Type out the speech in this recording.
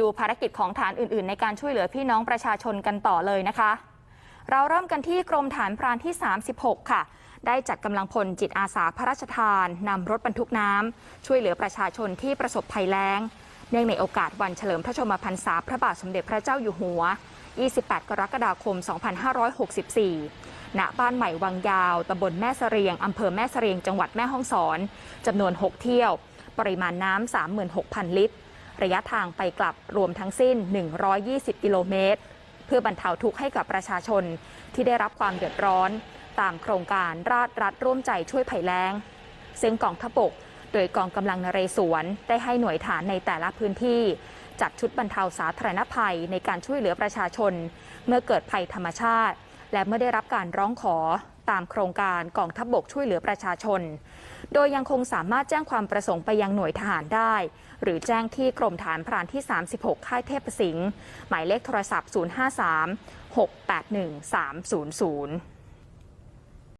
ดูภารกิจของฐานอื่น ๆ ในการช่วยเหลือพี่น้องประชาชนกันต่อเลยนะคะ เราเริ่มกันที่กรมฐานพรานที่ 36 ค่ะ ได้จัดกำลังพลจิตอาสาพระราชทานนำรถบรรทุกน้ำช่วยเหลือประชาชนที่ประสบภัยแล้ง เนื่องในโอกาสวันเฉลิมพระชนมพรรษาพระบาทสมเด็จพระเจ้าอยู่หัว 28 กรกฎาคม 2564 ณ บ้านใหม่วังยาวตำบลแม่เสรียงอำเภอแม่เสรียงจังหวัดแม่ฮ่องสอนจำนวน 6 เที่ยว ปริมาณน้ำ36,000 ลิตร ระยะทางไปกลับรวมทั้งสิ้น 120 กิโลเมตร เพื่อบรรเทาทุกข์ให้กับประชาชนที่ได้รับความเดือดร้อน ตามโครงการราชรัฐร่วมใจช่วยภัยแล้ง ซึ่งกองทพบก โดยกองกำลังนเรศวรได้ให้หน่วยฐานในแต่ละพื้นที่ จัดชุดบรรเทาสาธารณภัยในการช่วยเหลือประชาชน เมื่อเกิดภัยธรรมชาติ และเมื่อได้รับการร้องขอตามโครงการกองทัพบบกช่วยเหลือประชาชน โดยยังคงสามารถแจ้งความประสงค์ไปยังหน่วยทหารได้ หรือแจ้งที่กรมฐานพรานที่ 36 ค่ายเทพสิงห์หมายเลขโทรศัพท์ 053 681 300